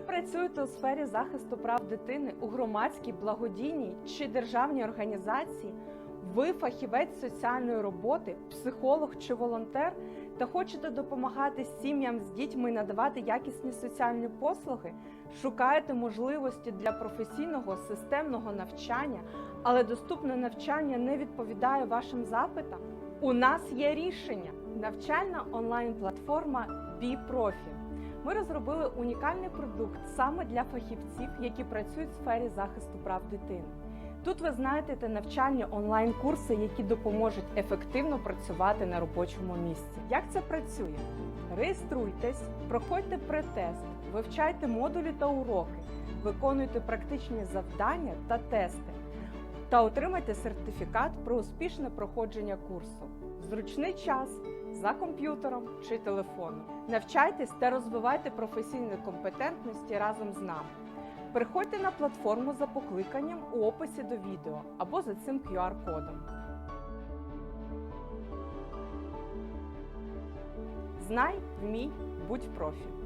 працюєте у сфері захисту прав дитини у громадській, благодійній чи державній організації, ви фахівець соціальної роботи, психолог чи волонтер та хочете допомагати сім'ям з дітьми надавати якісні соціальні послуги, шукаєте можливості для професійного системного навчання, але доступне навчання не відповідає вашим запитам. У нас є рішення навчальна онлайн-платформа BeProfi. Ми розробили унікальний продукт саме для фахівців, які працюють в сфері захисту прав дитини. Тут ви знайдете навчальні онлайн-курси, які допоможуть ефективно працювати на робочому місці. Як це працює? Реєструйтесь, проходьте претест, вивчайте модулі та уроки, виконуйте практичні завдання та тести та отримайте сертифікат про успішне проходження курсу. В Зручний час за комп'ютером чи телефоном. Навчайтесь та розвивайте професійні компетентності разом з нами. Переходьте на платформу за покликанням у описі до відео або за цим QR-кодом. Знай, вмій, будь профі.